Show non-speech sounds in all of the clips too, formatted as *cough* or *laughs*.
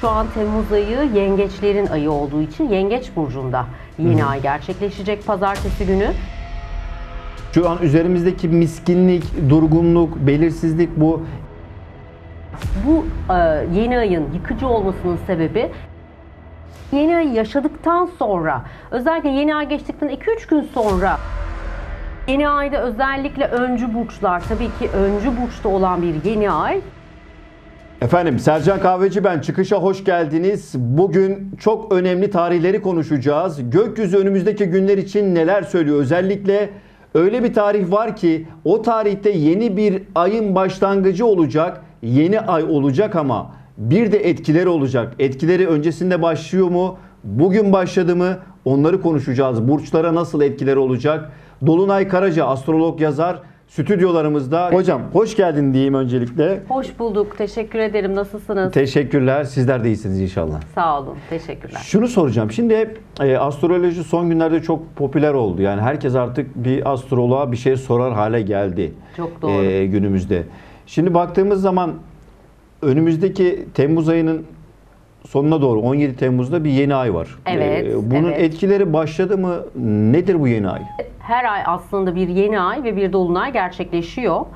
Şu an Temmuz ayı yengeçlerin ayı olduğu için Yengeç Burcu'nda yeni ay gerçekleşecek pazartesi günü. Şu an üzerimizdeki miskinlik, durgunluk, belirsizlik bu Bu e, yeni ayın yıkıcı olmasının sebebi yeni ayı yaşadıktan sonra özellikle yeni ay geçtikten 2-3 gün sonra yeni ayda özellikle öncü burçlar tabii ki öncü burçta olan bir yeni ay Efendim Sercan Kahveci ben. Çıkışa hoş geldiniz. Bugün çok önemli tarihleri konuşacağız. Gökyüzü önümüzdeki günler için neler söylüyor? Özellikle öyle bir tarih var ki o tarihte yeni bir ayın başlangıcı olacak. Yeni ay olacak ama bir de etkileri olacak. Etkileri öncesinde başlıyor mu? Bugün başladı mı? Onları konuşacağız. Burçlara nasıl etkileri olacak? Dolunay Karaca astrolog yazar stüdyolarımızda. Hocam hoş geldin diyeyim öncelikle. hoş bulduk. Teşekkür ederim. Nasılsınız? Teşekkürler. Sizler de iyisiniz inşallah. Sağ olun. Teşekkürler. Şunu soracağım. Şimdi e, astroloji son günlerde çok popüler oldu. Yani herkes artık bir astroloğa bir şey sorar hale geldi. Çok doğru. e, günümüzde. Şimdi baktığımız zaman önümüzdeki Temmuz ayının sonuna doğru 17 Temmuz'da bir yeni ay var. Evet, bunun evet. etkileri başladı mı? Nedir bu yeni ay? Her ay aslında bir yeni ay ve bir dolunay gerçekleşiyor.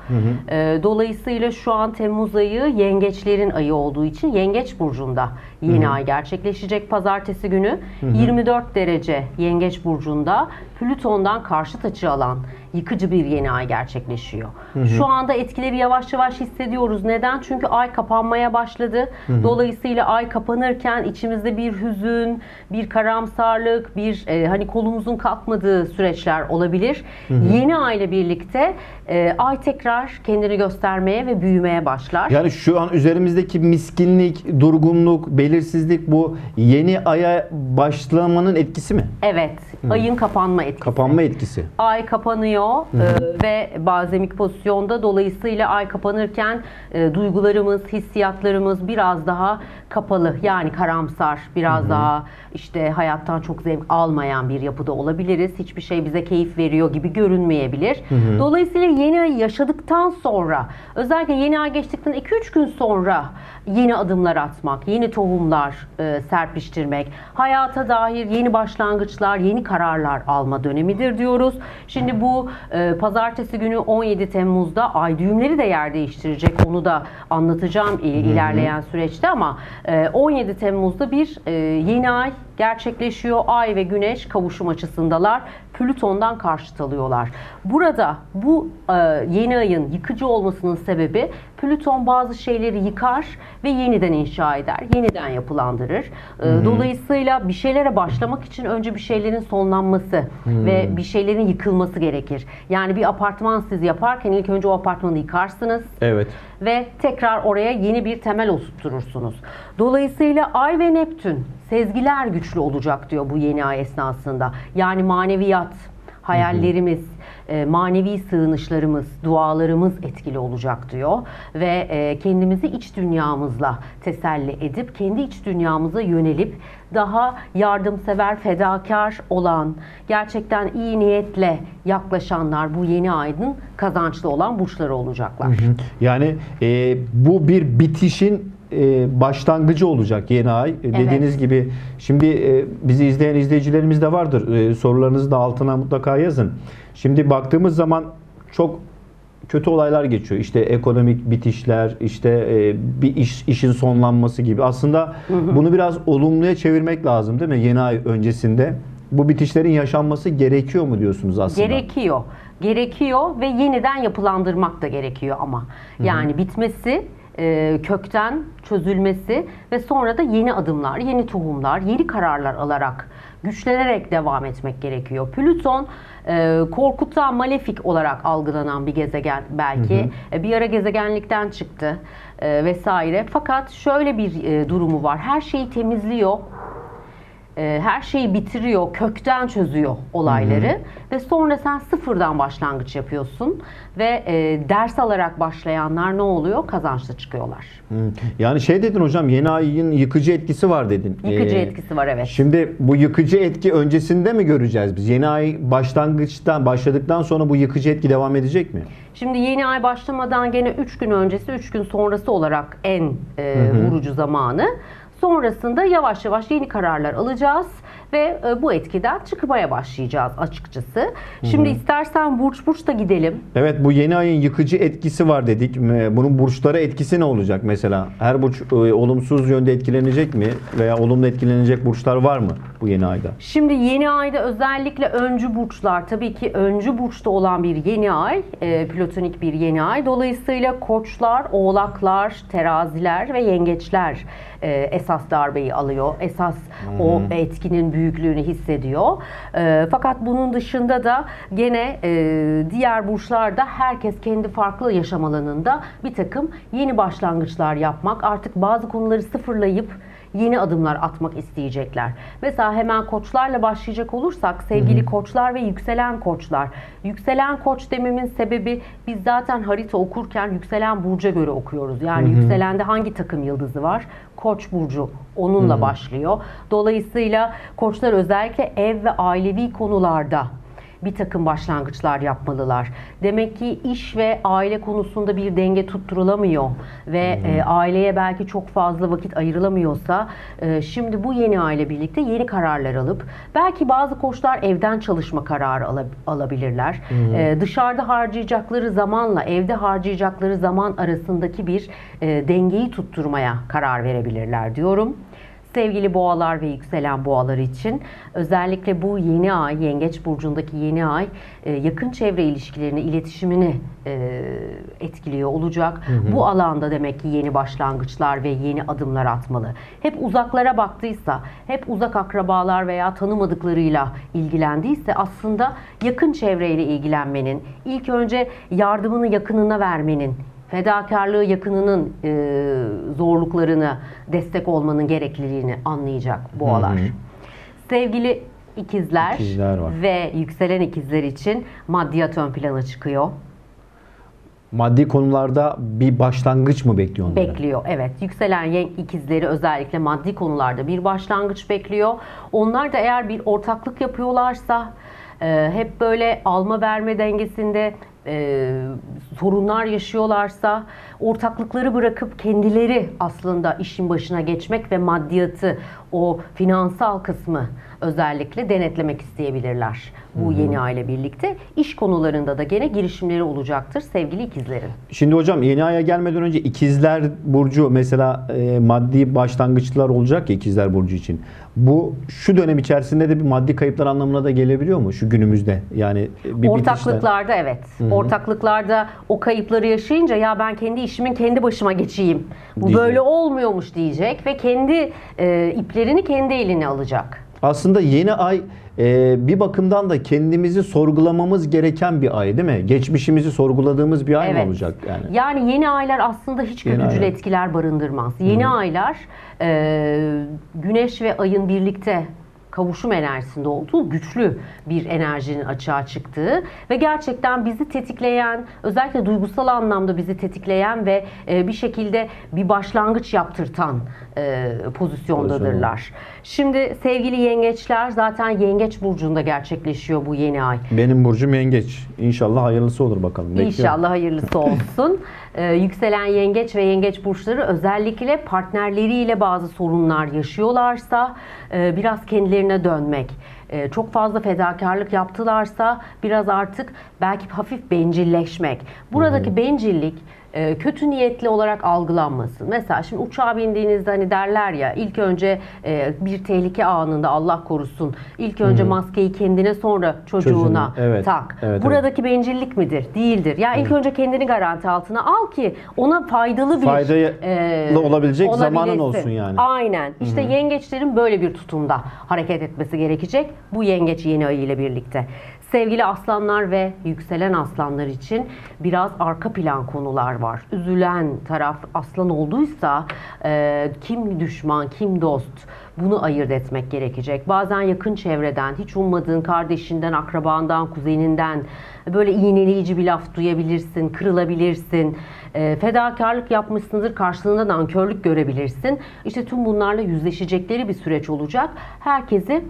Ee, Dolayısıyla şu an Temmuz ayı yengeçlerin ayı olduğu için Yengeç Burcu'nda yeni ay gerçekleşecek pazartesi günü. 24 derece Yengeç Burcu'nda Plüton'dan karşıt açı alan yıkıcı bir yeni ay gerçekleşiyor. Şu anda etkileri yavaş yavaş hissediyoruz. Neden? Çünkü ay kapanmaya başladı. Dolayısıyla ay kapanırken içimizde bir hüzün, bir karamsarlık, bir e, hani kolumuzun kalkmadığı süreçler olabilir. Yeni ay ile birlikte e, ay tekrar kendini göstermeye ve büyümeye başlar. Yani şu an üzerimizdeki miskinlik, durgunluk, belirsizlik bu yeni aya başlamanın etkisi mi? Evet, ayın kapanma etkisi. Kapanma etkisi. Ay kapanıyor e, ve bazemik pozisyonda dolayısıyla ay kapanırken e, duygularımız, hissiyatlarımız biraz daha kapalı yani karamsar, biraz daha işte hayattan çok zevk almayan bir yapıda olabiliriz. Hiçbir şey bize keyif veriyor gibi görünmeyebilir. Dolayısıyla yeni ayı yaşadıktan sonra özellikle yeni ay geçtikten 2-3 gün sonra yeni adımlar atmak, yeni tohumlar e, serpiştirmek, hayata dair yeni başlangıçlar, yeni kararlar alma dönemidir diyoruz. Şimdi bu e, pazartesi günü 17 Temmuz'da ay düğümleri de yer değiştirecek. Onu da anlatacağım il- ilerleyen süreçte ama e, 17 Temmuz'da bir e, yeni ay gerçekleşiyor. Ay ve Güneş kavuşum açısındalar. Plüton'dan karşıt alıyorlar. Burada bu e, yeni ayın yıkıcı olmasının sebebi Plüton bazı şeyleri yıkar ve yeniden inşa eder, yeniden yapılandırır. E, Dolayısıyla bir şeylere başlamak için önce bir şeylerin sonlanması ve bir şeylerin yıkılması gerekir. Yani bir apartman siz yaparken ilk önce o apartmanı yıkarsınız Evet. ve tekrar oraya yeni bir temel oturtursunuz. Dolayısıyla Ay ve Neptün sezgiler güçlü olacak diyor bu yeni ay esnasında. Yani maneviyat, hayallerimiz, e, manevi sığınışlarımız, dualarımız etkili olacak diyor ve e, kendimizi iç dünyamızla teselli edip kendi iç dünyamıza yönelip daha yardımsever, fedakar olan, gerçekten iyi niyetle yaklaşanlar bu yeni ayın kazançlı olan burçları olacaklar. Yani e, bu bir bitişin e, başlangıcı olacak yeni ay. E, Dediğiniz gibi şimdi e, bizi izleyen izleyicilerimiz de vardır. E, sorularınızı da altına mutlaka yazın. Şimdi baktığımız zaman çok kötü olaylar geçiyor. İşte ekonomik bitişler, işte e, bir iş işin sonlanması gibi. Aslında bunu biraz olumluya çevirmek lazım değil mi? Yeni ay öncesinde bu bitişlerin yaşanması gerekiyor mu diyorsunuz aslında? Gerekiyor. Gerekiyor ve yeniden yapılandırmak da gerekiyor ama. Yani bitmesi, e, kökten çözülmesi ve sonra da yeni adımlar, yeni tohumlar, yeni kararlar alarak güçlenerek devam etmek gerekiyor. Plüton e, korkutan, malefik olarak algılanan bir gezegen belki. E, Bir ara gezegenlikten çıktı e, vesaire. Fakat şöyle bir e, durumu var. Her şeyi temizliyor e, her şeyi bitiriyor, kökten çözüyor olayları ve sonra sen sıfırdan başlangıç yapıyorsun ve e, ders alarak başlayanlar ne oluyor? Kazançlı çıkıyorlar. Hı. Yani şey dedin hocam yeni ayın yıkıcı etkisi var dedin. Yıkıcı Ee, etkisi var evet. Şimdi bu yıkıcı etki öncesinde mi göreceğiz biz? Yeni ay başlangıçtan başladıktan sonra bu yıkıcı etki devam edecek mi? Şimdi yeni ay başlamadan gene 3 gün öncesi, 3 gün sonrası olarak en e, vurucu zamanı. Sonrasında yavaş yavaş yeni kararlar alacağız ve e, bu etkiden çıkmaya başlayacağız açıkçası. Şimdi istersen burç burç da gidelim. Evet bu yeni ayın yıkıcı etkisi var dedik. Bunun burçlara etkisi ne olacak mesela? Her burç e, olumsuz yönde etkilenecek mi? Veya olumlu etkilenecek burçlar var mı bu yeni ayda? Şimdi yeni ayda özellikle öncü burçlar tabii ki öncü burçta olan bir yeni ay, e, platonik bir yeni ay. Dolayısıyla koçlar, oğlaklar, teraziler ve yengeçler e, esas darbeyi alıyor. Esas o etkinin büyüklüğünü hissediyor. E, fakat bunun dışında da gene e, diğer burçlarda herkes kendi farklı yaşam alanında bir takım yeni başlangıçlar yapmak, artık bazı konuları sıfırlayıp yeni adımlar atmak isteyecekler. Mesela hemen koçlarla başlayacak olursak sevgili koçlar ve yükselen koçlar. Yükselen koç dememin sebebi biz zaten harita okurken yükselen burca göre okuyoruz. Yani yükselende hangi takım yıldızı var? Koç burcu onunla başlıyor. Dolayısıyla koçlar özellikle ev ve ailevi konularda bir takım başlangıçlar yapmalılar. Demek ki iş ve aile konusunda bir denge tutturulamıyor ve e, aileye belki çok fazla vakit ayrılamıyorsa e, şimdi bu yeni aile birlikte yeni kararlar alıp belki bazı koçlar evden çalışma kararı ala- alabilirler. E, dışarıda harcayacakları zamanla evde harcayacakları zaman arasındaki bir e, dengeyi tutturmaya karar verebilirler diyorum. Sevgili boğalar ve yükselen boğalar için özellikle bu yeni ay, yengeç burcundaki yeni ay e, yakın çevre ilişkilerini, iletişimini e, etkiliyor olacak. Bu alanda demek ki yeni başlangıçlar ve yeni adımlar atmalı. Hep uzaklara baktıysa, hep uzak akrabalar veya tanımadıklarıyla ilgilendiyse aslında yakın çevreyle ilgilenmenin, ilk önce yardımını yakınına vermenin, fedakarlığı yakınının e, zorluklarını destek olmanın gerekliliğini anlayacak boğalar. Hı hı. Sevgili ikizler, İkizler var. ve yükselen ikizler için maddiyat ön plana çıkıyor. Maddi konularda bir başlangıç mı bekliyor onları? Bekliyor evet. Yükselen ikizleri özellikle maddi konularda bir başlangıç bekliyor. Onlar da eğer bir ortaklık yapıyorlarsa e, hep böyle alma verme dengesinde e, sorunlar yaşıyorlarsa ortaklıkları bırakıp kendileri aslında işin başına geçmek ve maddiyatı o finansal kısmı özellikle denetlemek isteyebilirler bu yeni aile birlikte. İş konularında da gene girişimleri olacaktır sevgili ikizlerin. Şimdi hocam yeni aya gelmeden önce ikizler burcu mesela e, maddi başlangıçlar olacak ya ikizler burcu için. Bu şu dönem içerisinde de bir maddi kayıplar anlamına da gelebiliyor mu şu günümüzde? Yani e, bir Ortaklıklarda evet. Ortaklıklarda o kayıpları yaşayınca ya ben kendi işimin kendi başıma geçeyim. Bu Diyecek. böyle olmuyormuş diyecek ve kendi e, iplerini kendi eline alacak. Aslında yeni ay e, bir bakımdan da kendimizi sorgulamamız gereken bir ay değil mi? Geçmişimizi sorguladığımız bir ay mı olacak yani? Yani yeni aylar aslında hiç kötücül etkiler barındırmaz. Yeni aylar e, güneş ve ayın birlikte kavuşum enerjisinde olduğu güçlü bir enerjinin açığa çıktığı ve gerçekten bizi tetikleyen, özellikle duygusal anlamda bizi tetikleyen ve e, bir şekilde bir başlangıç yaptırtan e, pozisyondadırlar. Şimdi sevgili yengeçler zaten yengeç burcunda gerçekleşiyor bu yeni ay. Benim burcum yengeç. İnşallah hayırlısı olur bakalım. Bekliyorum. İnşallah hayırlısı *laughs* olsun. Ee, yükselen yengeç ve yengeç burçları özellikle partnerleriyle bazı sorunlar yaşıyorlarsa e, biraz kendilerine dönmek. e, çok fazla fedakarlık yaptılarsa biraz artık belki hafif bencilleşmek. Buradaki bencillik e, kötü niyetli olarak algılanmasın. Mesela şimdi uçağa bindiğinizde hani derler ya ilk önce e, bir tehlike anında Allah korusun ilk önce maskeyi kendine sonra çocuğuna evet. tak. Evet, Buradaki bencillik midir? Değildir. Ya ilk önce kendini garanti altına al ki ona faydalı bir Faydalı e, olabilecek zamanın olsun yani. Aynen. İşte yengeçlerin böyle bir tutumda hareket etmesi gerekecek. Bu yengeç yeni ayı ile birlikte. Sevgili aslanlar ve yükselen aslanlar için biraz arka plan konular var. Üzülen taraf aslan olduysa e, kim düşman, kim dost bunu ayırt etmek gerekecek. Bazen yakın çevreden, hiç ummadığın kardeşinden, akrabandan, kuzeninden böyle iğneleyici bir laf duyabilirsin, kırılabilirsin. E, fedakarlık yapmışsındır, karşılığında nankörlük görebilirsin. İşte tüm bunlarla yüzleşecekleri bir süreç olacak. Herkesi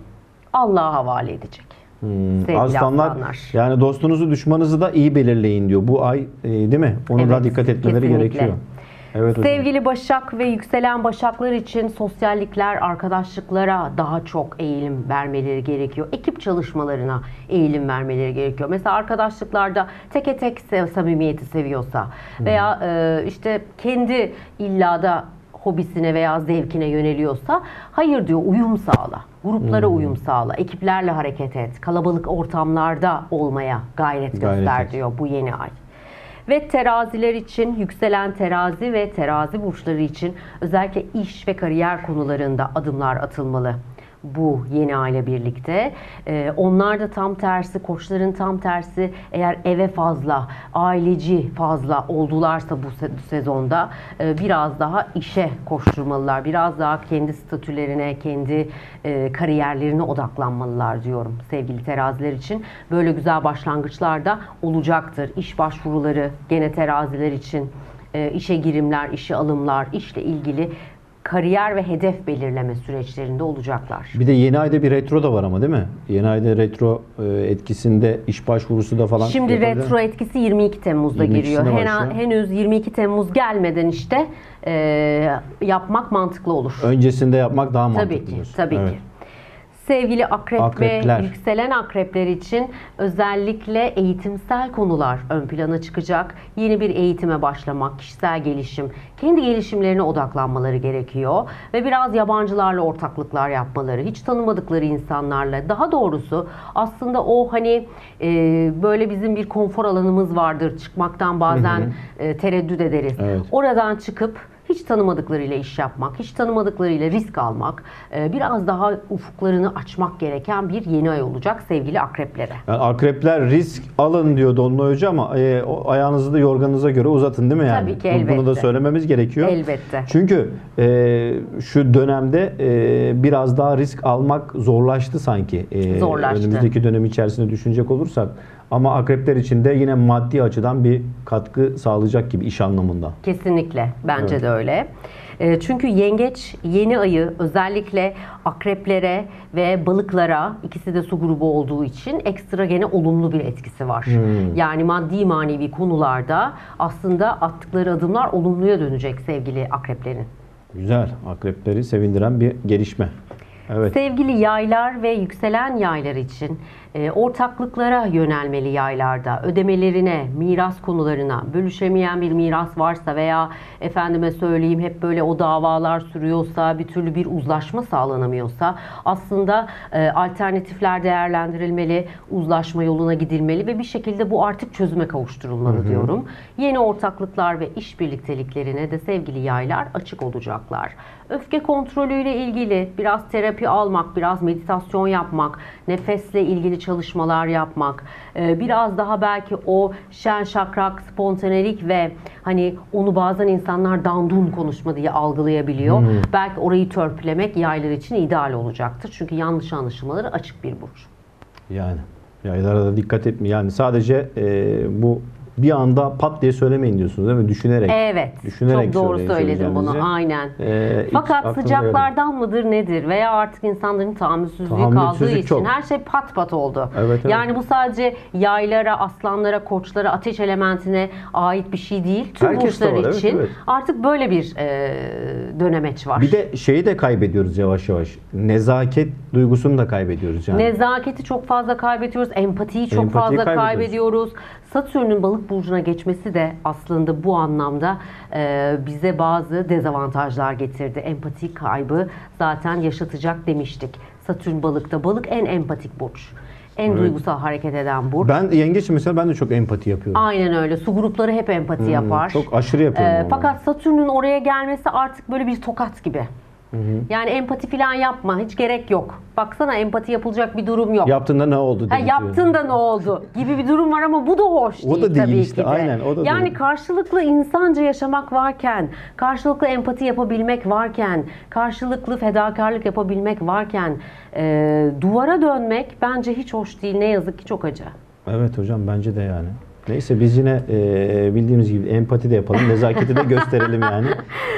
Allah'a havale edecek. Hmm, Aslanlar yani dostunuzu düşmanınızı da iyi belirleyin diyor. Bu ay e, değil mi? Onu da Evet, dikkat etmeleri kesinlikle. gerekiyor. Evet hocam. Sevgili Başak ve yükselen Başaklar için sosyallikler, arkadaşlıklara daha çok eğilim vermeleri gerekiyor. Ekip çalışmalarına eğilim vermeleri gerekiyor. Mesela arkadaşlıklarda teke tek samimiyeti seviyorsa veya e, işte kendi illa da hobisine veya zevkine yöneliyorsa hayır diyor uyum sağla. Gruplara uyum sağla. Ekiplerle hareket et. Kalabalık ortamlarda olmaya gayret, Gayret göster et. diyor bu yeni ay. Ve teraziler için yükselen terazi ve terazi burçları için özellikle iş ve kariyer konularında adımlar atılmalı. Bu yeni aile birlikte. Ee, onlar da tam tersi, koçların tam tersi eğer eve fazla, aileci fazla oldularsa bu se- sezonda e, biraz daha işe koşturmalılar. Biraz daha kendi statülerine, kendi e, kariyerlerine odaklanmalılar diyorum sevgili teraziler için. Böyle güzel başlangıçlar da olacaktır. İş başvuruları gene teraziler için e, işe girimler, işe alımlar, işle ilgili kariyer ve hedef belirleme süreçlerinde olacaklar. Bir de yeni ayda bir retro da var ama değil mi? Yeni ayda retro e, etkisinde iş başvurusu da falan. Şimdi yapabilir. retro etkisi 22 Temmuz'da 22'sinde giriyor. Hena- henüz 22 Temmuz gelmeden işte e, yapmak mantıklı olur. Öncesinde yapmak daha mantıklı. Tabii ki, diyorsun. tabii Evet. ki. Sevgili akrep Akrepler. ve yükselen akrepler için özellikle eğitimsel konular ön plana çıkacak. Yeni bir eğitime başlamak, kişisel gelişim, kendi gelişimlerine odaklanmaları gerekiyor. Ve biraz yabancılarla ortaklıklar yapmaları, hiç tanımadıkları insanlarla. Daha doğrusu aslında o hani e, böyle bizim bir konfor alanımız vardır. Çıkmaktan bazen e, tereddüt ederiz. Evet. Oradan çıkıp hiç tanımadıklarıyla iş yapmak, hiç tanımadıklarıyla risk almak, e, biraz daha ufuklarını açmak gereken bir yeni ay olacak sevgili akreplere. Yani akrepler risk alın diyor Dolunay Hoca ama e, o ayağınızı da yorganınıza göre uzatın değil mi yani? Tabii ki, Bu- Bunu da elbette. söylememiz gerekiyor. Elbette. Çünkü e, şu dönemde e, biraz daha risk almak zorlaştı sanki. E, Zorlaştı. Önümüzdeki dönem içerisinde düşünecek olursak. Ama akrepler için de yine maddi açıdan bir katkı sağlayacak gibi iş anlamında. Kesinlikle bence de öyle. E, Çünkü yengeç yeni ayı özellikle akreplere ve balıklara ikisi de su grubu olduğu için ekstra gene olumlu bir etkisi var. Yani maddi manevi konularda aslında attıkları adımlar olumluya dönecek sevgili akreplerin. Güzel. Akrepleri sevindiren bir gelişme. Evet. Sevgili yaylar ve yükselen yaylar için e, ortaklıklara yönelmeli yaylarda, ödemelerine, miras konularına, bölüşemeyen bir miras varsa veya efendime söyleyeyim hep böyle o davalar sürüyorsa, bir türlü bir uzlaşma sağlanamıyorsa aslında e, alternatifler değerlendirilmeli, uzlaşma yoluna gidilmeli ve bir şekilde bu artık çözüme kavuşturulmalı diyorum. Yeni ortaklıklar ve iş birlikteliklerine de sevgili yaylar açık olacaklar. Öfke kontrolüyle ilgili biraz terapi almak, biraz meditasyon yapmak, nefesle ilgili çalışmalar yapmak, e, biraz daha belki o şen şakrak, spontanelik ve hani onu bazen insanlar dandun konuşma diye algılayabiliyor. Belki orayı törpülemek yaylar için ideal olacaktır. Çünkü yanlış anlaşılmaları açık bir burç. Yani yaylara da dikkat etme. Yani sadece e, bu bir anda pat diye söylemeyin diyorsunuz değil mi? Düşünerek. Evet. Düşünerek çok doğru söyledin bunu. Aynen. Ee, Fakat sıcaklardan mıdır nedir veya artık insanların tahammülsüzlüğü Tahammülsüzlük kaldığı için çok. her şey pat pat oldu. Evet, evet. Yani bu sadece yaylara, aslanlara, koçlara, ateş elementine ait bir şey değil. Tüm Herkes burçlar var, evet, için evet. artık böyle bir e, dönemeç var. Bir de şeyi de kaybediyoruz yavaş yavaş. Nezaket duygusunu da kaybediyoruz yani. Nezaketi çok fazla kaybediyoruz. Empatiyi çok Empatiyi fazla kaybediyoruz. kaybediyoruz. Satürn'ün balık burcuna geçmesi de aslında bu anlamda e, bize bazı dezavantajlar getirdi. Empati kaybı zaten yaşatacak demiştik. Satürn balıkta. Balık en empatik burç. En Evet. duygusal hareket eden burç. Ben yengeç mesela ben de çok empati yapıyorum. Aynen öyle. Su grupları hep empati yapar. Hmm, Çok aşırı yapıyorum. Ee, ama. fakat Satürn'ün oraya gelmesi artık böyle bir tokat gibi. Yani empati falan yapma. Hiç gerek yok. Baksana empati yapılacak bir durum yok. Yaptığında ne oldu? Ha, dedirtiyor. yaptın da ne oldu gibi bir durum var ama bu da hoş O değil, da değil tabii işte, ki de. aynen, o da yani değil. karşılıklı insanca yaşamak varken, karşılıklı empati yapabilmek varken, karşılıklı fedakarlık yapabilmek varken e, duvara dönmek bence hiç hoş değil. Ne yazık ki çok acı. Evet hocam bence de yani. Neyse biz yine e, bildiğimiz gibi empati de yapalım. Nezaketi de gösterelim yani. *laughs*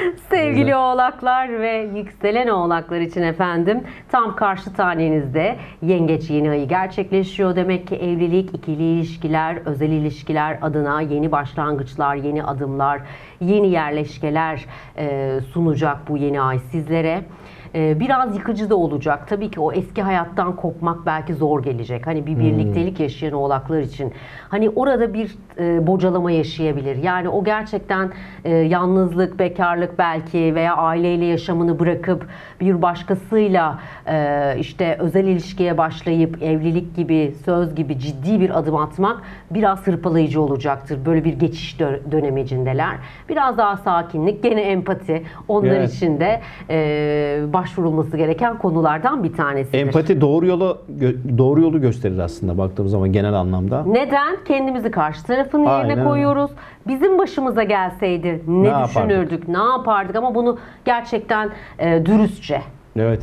Sevgili oğlaklar ve yükselen oğlaklar için efendim tam karşı tanenizde yengeç yeni ayı gerçekleşiyor. Demek ki evlilik, ikili ilişkiler, özel ilişkiler adına yeni başlangıçlar, yeni adımlar, yeni yerleşkeler e, sunacak bu yeni ay sizlere. E, biraz yıkıcı da olacak. Tabii ki o eski hayattan kopmak belki zor gelecek. Hani bir birliktelik yaşayan oğlaklar için. Hani orada bir e, bocalama yaşayabilir. Yani o gerçekten e, yalnızlık, bekarlık belki veya aileyle yaşamını bırakıp bir başkasıyla e, işte özel ilişkiye başlayıp evlilik gibi, söz gibi ciddi bir adım atmak biraz hırpalayıcı olacaktır. Böyle bir geçiş dö- dönemecindeler. Biraz daha sakinlik, gene empati onlar Evet. için de e, başvurulması gereken konulardan bir tanesidir. Empati doğru yolu doğru yolu gösterir aslında baktığımız zaman genel anlamda. Neden? Kendimizi karşı tarafın Aynen yerine koyuyoruz. Bizim başımıza gelseydi ne, Ne yapardık? düşünürdük, ne yapardık ama bunu gerçekten e, dürüstçe Evet.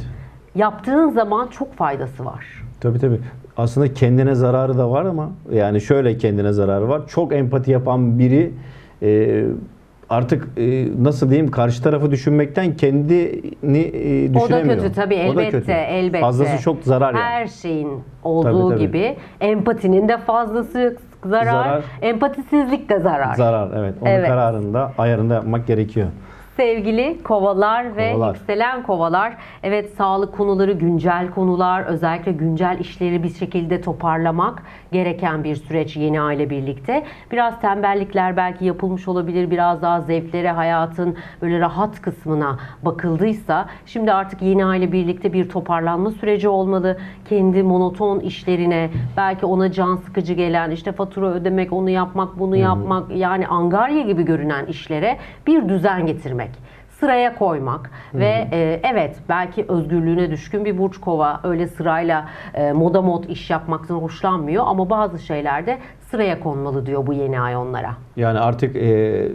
yaptığın zaman çok faydası var. Tabii tabii. Aslında kendine zararı da var ama yani şöyle kendine zararı var. Çok empati yapan biri e, artık e, nasıl diyeyim karşı tarafı düşünmekten kendini e, O da düşünemiyor. kötü tabii O da elbette, kötü. elbette. Fazlası çok zarar yani. Her şeyin olduğu Tabii, tabii. gibi empatinin de fazlası zarar, Zarar. empatisizlik de zarar. Zarar evet. Onun Evet. kararında ayarında yapmak gerekiyor. Sevgili kovalar ve Kovalar. yükselen kovalar. Evet sağlık konuları, güncel konular, özellikle güncel işleri bir şekilde toparlamak gereken bir süreç yeni aile birlikte. Biraz tembellikler belki yapılmış olabilir. Biraz daha zevklere, hayatın böyle rahat kısmına bakıldıysa şimdi artık yeni aile birlikte bir toparlanma süreci olmalı. Kendi monoton işlerine, belki ona can sıkıcı gelen işte fatura ödemek, onu yapmak, bunu yapmak yani angarya gibi görünen işlere bir düzen getirmek sıraya koymak ve e, evet belki özgürlüğüne düşkün bir burç kova öyle sırayla e, moda mod iş yapmaktan hoşlanmıyor ama bazı şeylerde sıraya konmalı diyor bu yeni ay onlara. Yani artık e,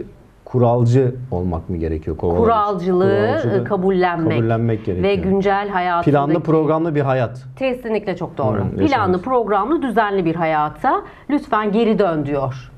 kuralcı olmak mı gerekiyor kovalar? Kuralcılığı Kuralcılığı e, kabullenmek, kabullenmek gerekiyor. ve güncel hayatındaki Planlı programlı bir hayat. Kesinlikle çok doğru. Hı, Planlı, programlı, düzenli bir hayata lütfen geri dön diyor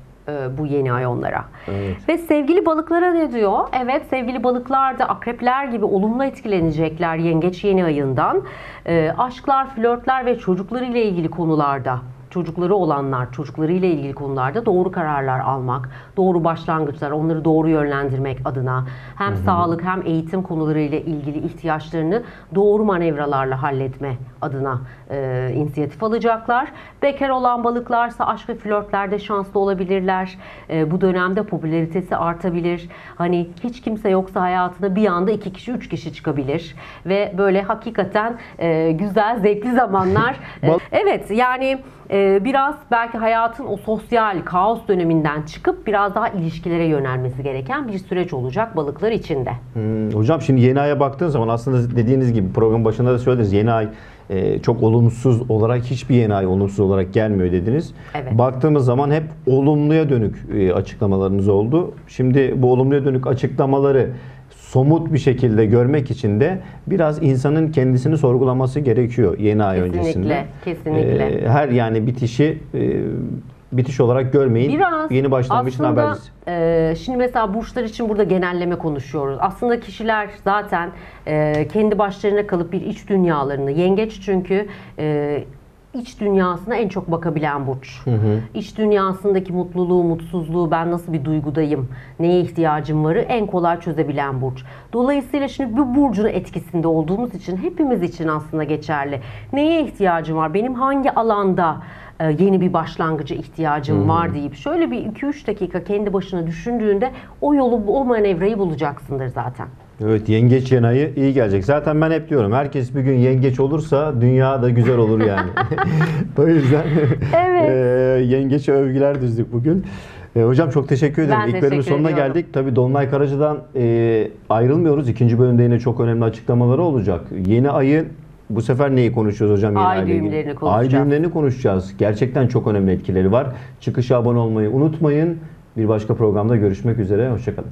bu yeni ay onlara. Evet. Ve sevgili balıklara ne diyor? Evet sevgili balıklar da akrepler gibi olumlu etkilenecekler yengeç yeni ayından. E, aşklar, flörtler ve çocuklarıyla ilgili konularda çocukları olanlar, çocuklarıyla ilgili konularda doğru kararlar almak, doğru başlangıçlar, onları doğru yönlendirmek adına hem sağlık hem eğitim konularıyla ilgili ihtiyaçlarını doğru manevralarla halletme adına e, inisiyatif alacaklar. Bekar olan balıklarsa aşk ve flörtlerde şanslı olabilirler. E, bu dönemde popülaritesi artabilir. Hani hiç kimse yoksa hayatına bir anda iki kişi, üç kişi çıkabilir. Ve böyle hakikaten e, güzel, zevkli zamanlar. *laughs* E, evet yani e, biraz belki hayatın o sosyal kaos döneminden çıkıp biraz daha ilişkilere yönelmesi gereken bir süreç olacak balıklar için de. Hmm, hocam şimdi yeni aya baktığın zaman aslında dediğiniz gibi program başında da söylediniz yeni ay e, çok olumsuz olarak hiçbir yeni ay olumsuz olarak gelmiyor dediniz. Evet. Baktığımız zaman hep olumluya dönük e, açıklamalarınız oldu. Şimdi bu olumluya dönük açıklamaları somut bir şekilde görmek için de biraz insanın kendisini sorgulaması gerekiyor yeni ay Kesinlikle, öncesinde. kesinlikle. E, her yani bitişi e, bitiş olarak görmeyin. Biraz yeni başlangıçın habercisi. e, şimdi mesela burçlar için burada genelleme konuşuyoruz. Aslında kişiler zaten e, kendi başlarına kalıp bir iç dünyalarını, yengeç çünkü e, iç dünyasına en çok bakabilen burç. İç dünyasındaki mutluluğu, mutsuzluğu, ben nasıl bir duygudayım, neye ihtiyacım varı en kolay çözebilen burç. Dolayısıyla şimdi bu burcun etkisinde olduğumuz için hepimiz için aslında geçerli. Neye ihtiyacım var? Benim hangi alanda e, yeni bir başlangıca ihtiyacım var deyip şöyle bir 2-3 dakika kendi başına düşündüğünde o yolu, o manevrayı bulacaksındır zaten. Evet yengeç yeni ayı iyi gelecek. Zaten ben hep diyorum herkes bir gün yengeç olursa dünya da güzel olur yani. *laughs* o yüzden Evet. e, yengeçe övgüler düzdük bugün. E, hocam çok teşekkür ederim. Ben İlk bölümün sonuna ediyorum. geldik. Tabii Dolunay Karaca'dan e, ayrılmıyoruz. İkinci bölümde yine çok önemli açıklamaları olacak. Yeni ayın bu sefer neyi konuşuyoruz hocam yeni Ay düğümlerini konuşacağız. Ay düğümlerini konuşacağız. Gerçekten çok önemli etkileri var. Çıkışa abone olmayı unutmayın. Bir başka programda görüşmek üzere. Hoşçakalın.